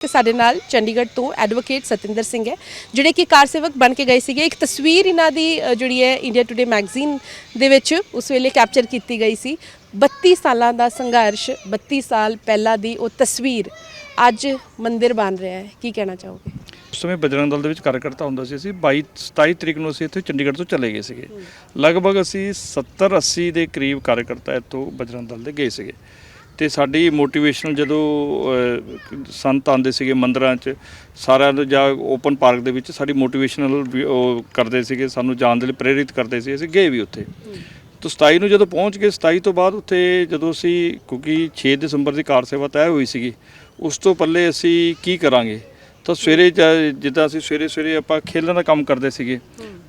ਤੇ ਸਾਡੇ ਨਾਲ ਚੰਡੀਗੜ੍ਹ ਤੋਂ ਐਡਵੋਕੇਟ ਸਤਿੰਦਰ ਸਿੰਘ ਹੈ ਜਿਹੜੇ ਕਿ ਕਾਰ ਸੇਵਕ ਬਣ ਕੇ ਗਏ ਸੀਗੇ। ਇੱਕ ਤਸਵੀਰ ਇਹਨਾਂ ਦੀ ਅ, ਜਿਹੜੀ ਹੈ ਇੰਡੀਆ ਟੁਡੇ ਮੈਗਜ਼ੀਨ ਦੇ ਵਿੱਚ ਉਸ ਵੇਲੇ ਕੈਪਚਰ ਕੀਤੀ ਗਈ ਸੀ। 32 ਸਾਲਾਂ ਦਾ ਸੰਘਰਸ਼ 32 ਸਾਲ ਪਹਿਲਾਂ ਦੀ ਉਹ ਤਸਵੀਰ ਅੱਜ ਮੰਦਿਰ ਬਣ ਰਿਹਾ ਹੈ। ਕੀ ਕਹਿਣਾ ਚਾਹੋਗੇ? ਉਸ ਸਮੇਂ ਬਜਰੰਗ ਦਲ ਦੇ ਵਿੱਚ ਕਾਰਜਕਰਤਾ ਹੁੰਦਾ ਸੀ। ਅਸੀਂ 22 27 ਤਰੀਕ ਨੂੰ ਅਸੀਂ ਇੱਥੇ ਚੰਡੀਗੜ੍ਹ ਤੋਂ ਚਲੇ ਗਏ ਸੀਗੇ। ਲਗਭਗ ਅਸੀਂ 70 80 ਦੇ ਕਰੀਬ ਕਾਰਜਕਰਤਾ ਇੱਥੋਂ ਬਜਰੰਗ ਦਲ ਦੇ ਗਏ ਸੀਗੇ। ਤੇ ਸਾਡੀ ਮੋਟੀਵੇਸ਼ਨਲ ਜਦੋਂ ਸੰਤ ਆਉਂਦੇ ਸੀਗੇ ਮੰਦਰਾਂ 'ਚ ਸਾਰਿਆਂ ਨੂੰ ਜਾਂ ਓਪਨ ਪਾਰਕ ਦੇ ਵਿੱਚ ਸਾਡੀ ਮੋਟੀਵੇਸ਼ਨਲ ਉਹ ਕਰਦੇ ਸੀਗੇ ਸਾਨੂੰ ਜਾਣ ਦੇ ਲਈ ਪ੍ਰੇਰਿਤ ਕਰਦੇ ਸੀ ਅਸੀਂ ਗਏ ਵੀ ਉੱਥੇ। ਤੋਂ 27 ਨੂੰ ਜਦੋਂ ਪਹੁੰਚ ਗਏ 27 ਤੋਂ ਬਾਅਦ ਉੱਥੇ ਜਦੋਂ ਅਸੀਂ ਕਿਉਂਕਿ 6 ਦਸੰਬਰ ਦੀ ਕਾਰ ਸੇਵਾ ਤੈਅ ਹੋਈ ਸੀਗੀ ਉਸ ਤੋਂ ਪੱਲੇ ਅਸੀਂ ਕੀ ਕਰਾਂਗੇ? ਤਾਂ ਸਵੇਰੇ ਜਿੱਦਾਂ ਅਸੀਂ ਸਵੇਰੇ ਸਵੇਰੇ ਆਪਾਂ ਖੇਲਣ ਦਾ ਕੰਮ ਕਰਦੇ ਸੀਗੇ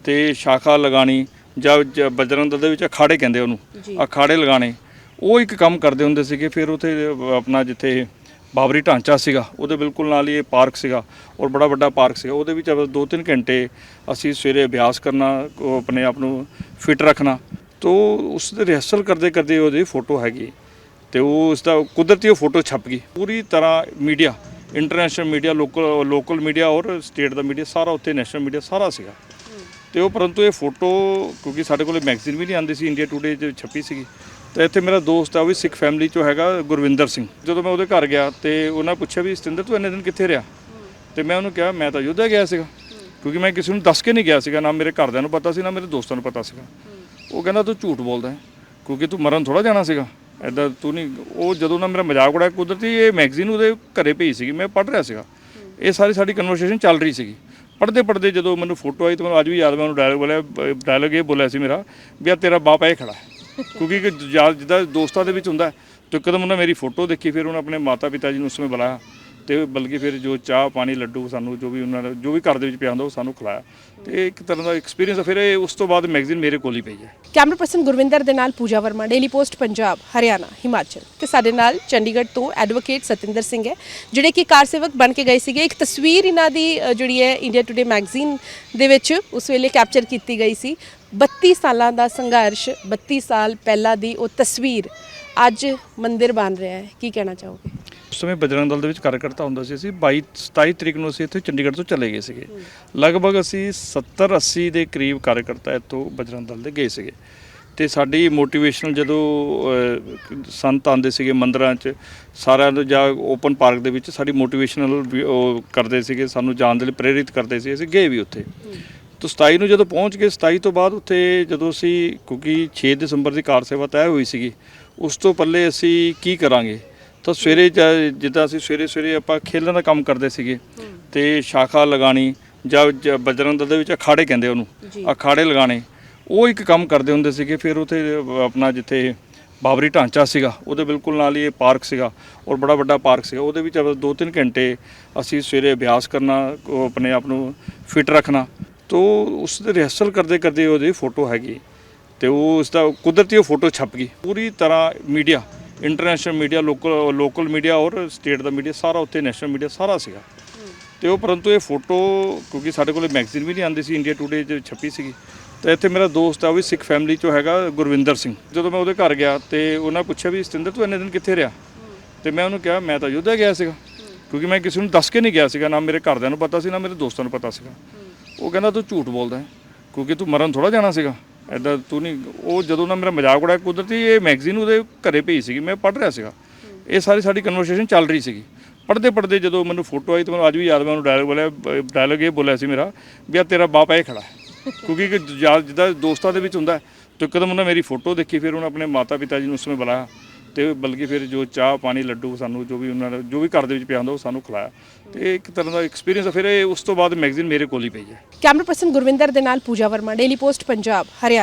ਤੇ ਸ਼ਾਖਾ ਲਗਾਣੀ ਜਾਂ ਬਜਰੰਗ ਦਲ ਦੇ ਵਿੱਚ ਅਖਾੜੇ ਕਹਿੰਦੇ ਉਹਨੂੰ। ਅਖਾੜੇ ਲਗਾਣੇ ਉਹ ਇੱਕ ਕੰਮ ਕਰਦੇ ਹੁੰਦੇ ਸੀਗੇ, ਫਿਰ ਉੱਥੇ ਆਪਣਾ ਜਿੱਥੇ ਬਾਬਰੀ ਢਾਂਚਾ ਸੀਗਾ, ਉਹਦੇ ਬਿਲਕੁਲ ਨਾਲ ਹੀ ਇਹ ਪਾਰਕ ਸੀਗਾ, ਔਰ ਬੜਾ ਵੱਡਾ ਪਾਰਕ ਸੀਗਾ। ਉਹਦੇ ਵਿੱਚ ਦੋ ਤਿੰਨ ਘੰਟੇ ਅਸੀਂ ਸਵੇਰੇ ਅਭਿਆਸ ਕਰਨਾ, ਉਹ ਆਪਣੇ ਆਪ ਨੂੰ ਫਿਟ ਰੱਖਣਾ। ਤੋਂ ਉਸ ਦੇ ਰਿਹਰਸਲ ਕਰਦੇ ਕਰਦੇ ਉਹਦੀ ਫੋਟੋ ਹੈਗੀ, ਤੇ ਉਹ ਉਸ ਦਾ ਕੁਦਰਤੀ ਉਹ ਫੋਟੋ ਛਪ ਗਈ। ਪੂਰੀ ਤਰ੍ਹਾਂ media international media local local media ਔਰ ਸਟੇਟ ਦਾ ਮੀਡੀਆ, ਸਾਰਾ ਉੱਥੇ ਨੈਸ਼ਨਲ ਮੀਡੀਆ, ਸਾਰਾ ਸੀਗਾ। ਤੇ ਉਹ ਪਰੰਤੂ ਇਹ ਫੋਟੋ, ਕਿਉਂਕਿ ਸਾਡੇ ਕੋਲੇ ਮੈਗਜ਼ੀਨ ਵੀ ਨਹੀਂ ਆਉਂਦੀ ਸੀ ਇੰਡੀਆ ਟੂਡੇ 'ਚ ਛਪੀ ਸੀਗੀ ਤੇ ਇੱਥੇ ਮੇਰਾ ਦੋਸਤ ਆ ਉਹ ਵੀ ਸਿੱਖ ਫੈਮਿਲੀ 'ਚੋਂ ਹੈਗਾ ਗੁਰਵਿੰਦਰ ਸਿੰਘ। ਜਦੋਂ ਮੈਂ ਉਹਦੇ ਘਰ ਗਿਆ ਤੇ ਉਹਨਾਂ ਪੁੱਛਿਆ ਵੀ ਸਤਿੰਦਰ ਤੂੰ ਇੰਨੇ ਦਿਨ ਕਿੱਥੇ ਰਿਹਾ? ਤੇ ਮੈਂ ਉਹਨੂੰ ਕਿਹਾ ਮੈਂ ਤਾਂ ਯੋਧਾ ਗਿਆ ਸੀਗਾ। ਕਿਉਂਕਿ ਮੈਂ ਕਿਸੇ ਨੂੰ ਦੱਸ ਕੇ ਨਹੀਂ ਗਿਆ ਸੀਗਾ ਨਾ ਮੇਰੇ ਘਰਦਿਆਂ ਨੂੰ ਪਤਾ ਸੀ ਨਾ ਮੇਰੇ ਦੋਸਤਾਂ ਨੂੰ ਪਤਾ ਸੀਗਾ। ਉਹ ਕਹਿੰਦਾ ਤੂੰ ਝੂਠ ਬੋਲਦਾ ਹੈ ਕਿਉਂਕਿ ਤੂੰ ਮਰਨ ਥੋੜਾ ਜਾਣਾ ਸੀਗਾ। ਐਦਾਂ ਤੂੰ ਨਹੀਂ ਉਹ ਜਦੋਂ ਨਾ ਮੇਰਾ ਮਜ਼ਾਕ ਉਡਾਇਆ ਕੁਦਰਤੀ ਇਹ ਮੈਗਜ਼ੀਨ ਉਹਦੇ ਘਰੇ ਭੇਜੀ ਸੀਗੀ ਮੈਂ ਪੜ੍ਹ ਰਿਹਾ ਸੀਗਾ। ਇਹ ਸਾਰੀ ਸਾਡੀ ਕਨਵਰਸੇਸ਼ਨ ਚੱਲ ਰਹੀ ਸੀਗੀ। ਪੜ੍ਹਦੇ ਪੜ੍ਹਦੇ ਜਦੋਂ ਮੈਨੂੰ ਫੋਟੋ ਆਈ ਤਾਂ ਮੈਨੂੰ ਅੱਜ ਵੀ ਯਾਦ ਮੈਂ ਉਹਨੂੰ ਡਾਇਲੌਗ ਬੋਲਿਆ ਡਾਇਲੌਗ ਇਹ ਬੋਲਿਆ ਸੀ ਮੇਰਾ ਵੀ ਆ ਤੇਰਾ ਬਾਪ ਇਹ ਖੜਾ ਹੈ। ਕਿਉਂਕਿ ਇੱਕ ਜਾਂ ਜਿੱਦਾਂ ਦੋਸਤਾਂ ਦੇ ਵਿੱਚ ਹੁੰਦਾ ਹੈ, ਤੇ ਇੱਕਦਮ ਉਹਨੇ ਮੇਰੀ ਫੋਟੋ ਦੇਖੀ ਫਿਰ ਉਹਨੇ ਆਪਣੇ ਮਾਤਾ ਪਿਤਾ ਜੀ ਨੂੰ ਉਸ ਸਮੇਂ ਬੁਲਾਇਆ। ਤੇ ਬਲਕਿ ਫਿਰ ਜੋ ਚਾਹ, ਪਾਣੀ, ਲੱਡੂ ਸਾਨੂੰ ਜੋ ਵੀ ਉਹਨਾਂ ਨੇ ਜੋ ਵੀ ਘਰ ਦੇ ਵਿੱਚ ਪਿਆ ਹੁੰਦਾ, ਉਹ ਸਾਨੂੰ ਖਿਲਾਇਆ। ਤੇ ਇੱਕ ਤਰ੍ਹਾਂ ਦਾ ਐਕਸਪੀਰੀਅੰਸ ਫਿਰ ਇਹ ਉਸ ਤੋਂ ਬਾਅਦ ਮੈਗਜ਼ੀਨ ਮੇਰੇ ਕੋਲ ਹੀ ਪਈ ਹੈ। ਕੈਮਰਾ ਪਰਸਨ ਗੁਰਵਿੰਦਰ ਦੇ ਨਾਲ ਪੂਜਾ ਵਰਮਾ ਡੇਲੀ ਪੋਸਟ ਪੰਜਾਬ, ਹਰਿਆਣਾ, ਹਿਮਾਚਲ। ਤੇ ਸਾਡੇ ਨਾਲ ਚੰਡੀਗੜ੍ਹ ਤੋਂ ਐਡਵੋਕੇਟ ਸਤਿੰਦਰ ਸਿੰਘ ਹੈ, ਜਿਹੜੇ ਕਿ ਕਾਰ ਸੇਵਕ ਬਣ ਕੇ ਗਏ ਸੀਗੇ। ਇੱਕ ਤਸਵੀਰ ਇਹਨਾਂ ਦੀ ਜਿਹੜੀ ਹੈ ਇੰਡੀਆ ਟੁਡੇ ਮੈਗਜ਼ੀਨ ਦੇ ਵਿੱਚ ਉਸ ਵੇਲੇ ਕੈਪਚਰ ਕੀਤੀ ਗਈ ਸੀ। 32 ਸਾਲਾਂ ਦਾ ਸੰਘਰਸ਼ 32 ਸਾਲ ਪਹਿਲਾਂ ਦੀ ਉਹ ਤਸਵੀਰ ਅੱਜ ਮੰਦਿਰ ਬਣ ਰਿਹਾ ਹੈ। ਕੀ ਕਹਿਣਾ ਚਾਹੋਗੇ? ਸਮੇਂ ਬਜਰੰਗ ਦਲ ਦੇ ਵਿੱਚ ਕਾਰਜਕਰਤਾ ਹੁੰਦਾ ਸੀ। ਅਸੀਂ 22 27 ਤਰੀਕ ਨੂੰ ਅਸੀਂ ਇੱਥੇ ਚੰਡੀਗੜ੍ਹ ਤੋਂ ਚਲੇ ਗਏ ਸੀਗੇ। ਲਗਭਗ ਅਸੀਂ 70 80 ਦੇ ਕਰੀਬ ਕਾਰਜਕਰਤਾ ਇੱਥੋਂ ਬਜਰੰਗ ਦਲ ਦੇ ਗਏ ਸੀਗੇ। ਤੇ ਸਾਡੀ ਮੋਟੀਵੇਸ਼ਨਲ ਜਦੋਂ ਸੰਤ ਆਉਂਦੇ ਸੀਗੇ ਮੰਦਰਾਂ 'ਚ, ਸਾਰਿਆਂ ਨੂੰ ਜਾਂ ਓਪਨ ਪਾਰਕ ਦੇ ਵਿੱਚ ਸਾਡੀ ਮੋਟੀਵੇਸ਼ਨਲ ਉਹ ਕਰਦੇ ਸੀਗੇ, ਸਾਨੂੰ ਜਾਣ ਦੇ ਲਈ ਪ੍ਰੇਰਿਤ ਕਰਦੇ ਸੀ। ਅਸੀਂ ਗਏ ਵੀ ਉੱਥੇ। ਤੋਂ 27 ਨੂੰ ਜਦੋਂ ਪਹੁੰਚ ਗਏ 27 ਤੋਂ ਬਾਅਦ ਉੱਥੇ ਜਦੋਂ ਅਸੀਂ, ਕਿਉਂਕਿ 6 ਦਸੰਬਰ ਦੀ ਕਾਰ ਸੇਵਾ ਤੈਅ ਹੋਈ ਸੀਗੀ, ਉਸ ਤੋਂ ਪੱਲੇ ਅਸੀਂ ਕੀ ਕਰਾਂਗੇ? ਤਾਂ ਸਵੇਰੇ ਜ- ਜਿੱਦਾਂ ਅਸੀਂ ਸਵੇਰੇ ਸਵੇਰੇ ਆਪਾਂ ਖੇਲਣ ਦਾ ਕੰਮ ਕਰਦੇ ਸੀਗੇ ਤੇ ਸ਼ਾਖਾ ਲਗਾਣੀ ਜਾਂ ਜ- ਬਜਰੰਗ ਦਲ ਦੇ ਵਿੱਚ ਅਖਾੜੇ ਕਹਿੰਦੇ ਉਹਨੂੰ ਜੀ। ਅਖਾੜੇ ਲਗਾਣੇ ਉਹ ਇੱਕ ਕੰਮ ਕਰਦੇ ਹੁੰਦੇ ਸੀਗੇ ਫਿਰ ਉੱਥੇ ਆਪਣਾ ਜਿੱਥੇ ਬਾਬਰੀ ਢਾਂਚਾ ਸੀਗਾ ਉਹਦੇ ਬਿਲਕੁਲ ਨਾਲ ਹੀ ਇਹ ਪਾਰਕ ਸੀਗਾ ਔਰ ਬੜਾ ਵੱਡਾ ਪਾਰਕ ਸੀਗਾ ਉਹਦੇ ਵਿੱਚ ਆਪਾਂ ਦੋ ਤਿੰਨ ਘੰਟੇ ਅਸੀਂ ਸਵੇਰੇ ਅਭਿਆਸ ਕਰਨਾ ਉਹ ਆਪਣੇ ਆਪ ਨੂੰ ਫਿਟ ਰੱਖਣਾ ਤੋਂ ਉਸ ਦੇ ਰਿਹਰਸਲ ਕਰਦੇ ਕਰਦੇ ਉਹਦੀ ਫੋਟੋ ਹੈਗੀ ਤੇ ਉਹ ਉਸ ਦਾ ਕੁਦਰਤੀ ਉਹ ਫੋਟੋ ਛਪ ਗਈ ਪੂਰੀ ਤਰ੍ਹਾਂ media international media local local media ਔਰ ਸਟੇਟ ਦਾ ਮੀਡੀਆ ਸਾਰਾ ਉੱਥੇ ਨੈਸ਼ਨਲ ਮੀਡੀਆ ਸਾਰਾ ਸੀਗਾ। ਤੇ ਉਹ ਪਰੰਤੂ ਇਹ ਫੋਟੋ ਕਿਉਂਕਿ ਸਾਡੇ ਕੋਲੇ ਮੈਗਜ਼ੀਨ ਵੀ ਨਹੀਂ ਆਉਂਦੀ ਸੀ ਇੰਡੀਆ ਟੂਡੇ 'ਚ ਛਪੀ ਸੀਗੀ। ਤੇ ਇੱਥੇ ਮੇਰਾ ਦੋਸਤ ਆ, ਉਹ ਵੀ ਸਿੱਖ ਫੈਮਿਲੀ 'ਚੋਂ ਹੈਗਾ, ਗੁਰਵਿੰਦਰ ਸਿੰਘ। ਜਦੋਂ ਮੈਂ ਉਹਦੇ ਘਰ ਗਿਆ ਤੇ ਉਹਨਾਂ ਪੁੱਛਿਆ ਵੀ, ਸਤਿੰਦਰ, ਤੂੰ ਇੰਨੇ ਦਿਨ ਕਿੱਥੇ ਰਿਹਾ? ਤੇ ਮੈਂ ਉਹਨੂੰ ਕਿਹਾ, ਮੈਂ ਤਾਂ ਯੋਧਾ ਗਿਆ ਸੀਗਾ। ਕਿਉਂਕਿ ਮੈਂ ਕਿਸੇ ਨੂੰ ਦੱਸ ਕੇ ਨਹੀਂ ਗਿਆ ਸੀਗਾ, ਨਾ ਮੇਰੇ ਘਰਦਿਆਂ ਨੂੰ ਪਤਾ ਸੀ, ਨਾ ਮੇਰੇ ਦੋਸਤਾਂ ਨੂੰ ਪਤਾ ਸੀਗਾ। ਉਹ ਕਹਿੰਦਾ, ਤੂੰ ਝੂਠ ਬੋਲਦਾ ਹੈ, ਕਿਉਂਕਿ ਤੂੰ ਮਰਨ ਥੋੜਾ ਜਾਣਾ ਸੀਗਾ। ਐਦਾਂ ਤੂੰ ਨਹੀਂ ਉਹ ਜਦੋਂ ਨਾ ਮੇਰਾ ਮਜ਼ਾਕ ਉਡਾਇਆ ਕੁਦਰਤੀ ਇਹ ਮੈਗਜ਼ੀਨ ਉਹਦੇ ਘਰੇ ਭੇਜੀ ਸੀਗੀ ਮੈਂ ਪੜ੍ਹ ਰਿਹਾ ਸੀਗਾ। ਇਹ ਸਾਰੀ ਸਾਡੀ ਕਨਵਰਸੇਸ਼ਨ ਚੱਲ ਰਹੀ ਸੀਗੀ। ਪੜ੍ਹਦੇ ਪੜ੍ਹਦੇ ਜਦੋਂ ਮੈਨੂੰ ਫੋਟੋ ਆਈ ਤਾਂ ਮੈਨੂੰ ਅੱਜ ਵੀ ਯਾਦ ਮੈਂ ਉਹਨੂੰ ਡਾਇਲੌਗ ਬੋਲਿਆ ਡਾਇਲੌਗ ਇਹ ਬੋਲਿਆ ਸੀ ਮੇਰਾ ਵੀ ਆ ਤੇਰਾ ਬਾਪ ਇਹ ਖੜਾ ਕਿਉਂਕਿ ਇੱਕ ਜਿੱਦਾਂ ਦੋਸਤਾਂ ਦੇ ਵਿੱਚ ਹੁੰਦਾ ਹੈ, ਤੇ ਇੱਕਦਮ ਉਹਨਾਂ ਮੇਰੀ ਫੋਟੋ ਦੇਖੀ ਫਿਰ ਉਹਨੇ ਆਪਣੇ ਮਾਤਾ ਪਿਤਾ ਜੀ ਨੂੰ ਉਸ ਸਮੇਂ ਬੁਲਾਇਆ ਤੇ ਬਲਕਿ ਫਿਰ ਜੋ ਚਾਹ ਪਾਣੀ ਲੱਡੂ ਸਾਨੂੰ ਜੋ ਵੀ ਉਹਨਾਂ ਨੇ ਜੋ ਵੀ ਘਰ ਦੇ ਵਿੱਚ ਪਿਆ ਹੁੰਦਾ ਉਹ ਸਾਨੂੰ ਖਿਲਾਇਆ। ਤੇ ਇੱਕ ਤਰ੍ਹਾਂ ਦਾ ਐਕਸਪੀਰੀਅੰਸ ਫਿਰ ਇਹ ਉਸ ਤੋਂ ਬਾਅਦ ਮੈਗਜ਼ੀਨ ਮੇਰੇ ਕੋਲ ਹੀ ਪਈ ਹੈ। ਕੈਮਰਾ ਪਰਸਨ ਗੁਰਵਿੰਦਰ ਦੇ ਨਾਲ ਪੂਜਾ ਵਰਮਾ ਡੇਲੀ ਪੋਸਟ ਪੰਜਾਬ ਹਰਿਆਣਾ।